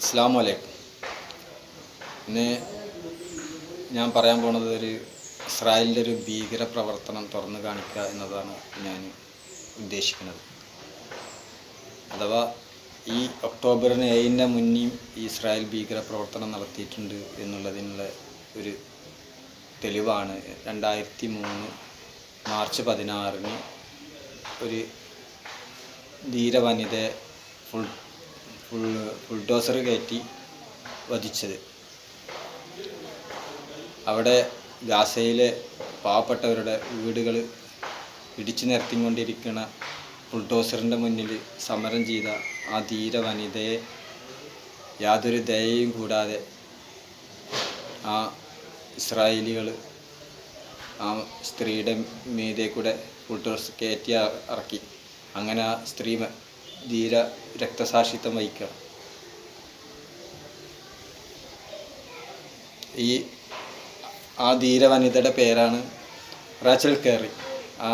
അസ്സാം വലൈക്കും ഇന്ന് ഞാൻ പറയാൻ പോണത് ഒരു ഇസ്രായേലിന്റെ ഒരു ഭീകര പ്രവർത്തനം തുറന്നു കാണിക്കുക എന്നതാണ് ഞാൻ ഉദ്ദേശിക്കുന്നത്. അഥവാ ഈ ഒക്ടോബറിന് ഏഴിന്റെ മുന്നേയും ഈ ഇസ്രായേൽ ഭീകര പ്രവർത്തനം നടത്തിയിട്ടുണ്ട് എന്നുള്ളതിനുള്ള ഒരു തെളിവാണ്. രണ്ടായിരത്തി മൂന്ന് മാർച്ച് പതിനാറിന് ഒരു ധീരവനിത ഫുൾ ഫുൾ ബുൾഡോസർ കയറ്റി വധിച്ചത്. അവിടെ ഗാസയിലെ പാവപ്പെട്ടവരുടെ വീടുകൾ ഇടിച്ചു നിരത്തിക്കൊണ്ടിരിക്കുന്ന ബുൾഡോസറിന്റെ മുന്നിൽ സമരം ചെയ്ത ആ ധീര വനിതയെ യാതൊരു ദയയും കൂടാതെ ആ ഇസ്രായേലികൾ ആ സ്ത്രീയുടെ മീതെ കൂടെ ബുൾഡോസർ കയറ്റി ഇറ- ഇറക്കി. അങ്ങനെ ആ സ്ത്രീ ധീര രക്തസാക്ഷിത്വം വഹിക്കണം. ഈ ആ ധീര വനിതയുടെ പേരാണ് റാച്ചൽ കയറി ആ